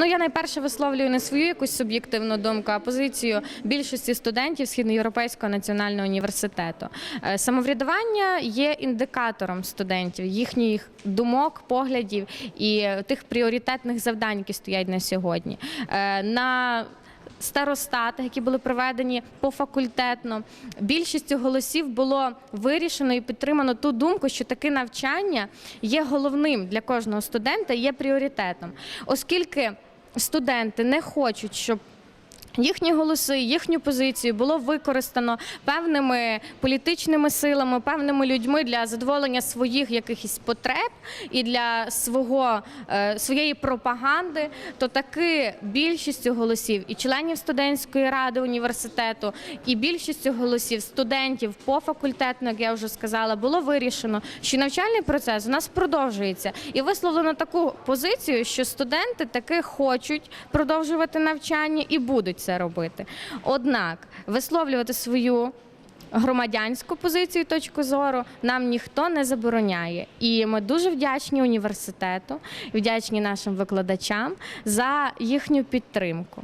Ну я найперше висловлюю не свою якусь суб'єктивну думку, а позицію більшості студентів Східноєвропейського національного університету. Е, Самоврядування є індикатором студентів, їхніх думок, поглядів і тих пріоритетних завдань, які стоять на сьогодні. Е, На старостатах, які були проведені пофакультетно, більшістю голосів було вирішено і підтримано ту думку, що таке навчання є головним для кожного студента, є пріоритетом, оскільки студенти не хочуть, щоб Їхні голоси, їхню позицію було використано певними політичними силами, певними людьми для задоволення своїх якихось потреб і для свого е, своєї пропаганди. То таки більшістю голосів і членів студентської ради університету, і більшістю голосів студентів по факультетно, як я вже сказала, було вирішено, що навчальний процес у нас продовжується, і висловлено таку позицію, що студенти таки хочуть продовжувати навчання і будуть це робити. Однак висловлювати свою громадянську позицію, точку зору нам ніхто не забороняє. І ми дуже вдячні університету, вдячні нашим викладачам за їхню підтримку.